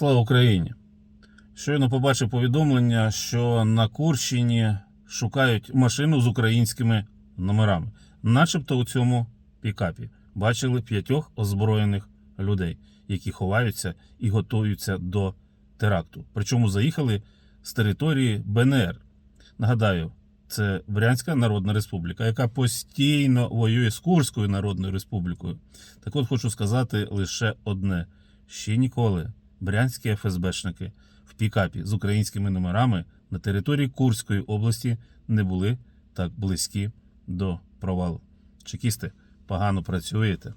Слава Україні! Щойно побачив повідомлення, що на Курщині шукають машину з українськими номерами. Начебто у цьому пікапі бачили п'ятьох озброєних людей, які ховаються і готуються до теракту. Причому заїхали з території БНР. Нагадаю, це Брянська Народна Республіка, яка постійно воює з Курською Народною Республікою. Так от хочу сказати лише одне: ще ніколи брянські ФСБшники в пікапі з українськими номерами на території Курської області не були так близькі до провалу. Чекісти, погано працюєте.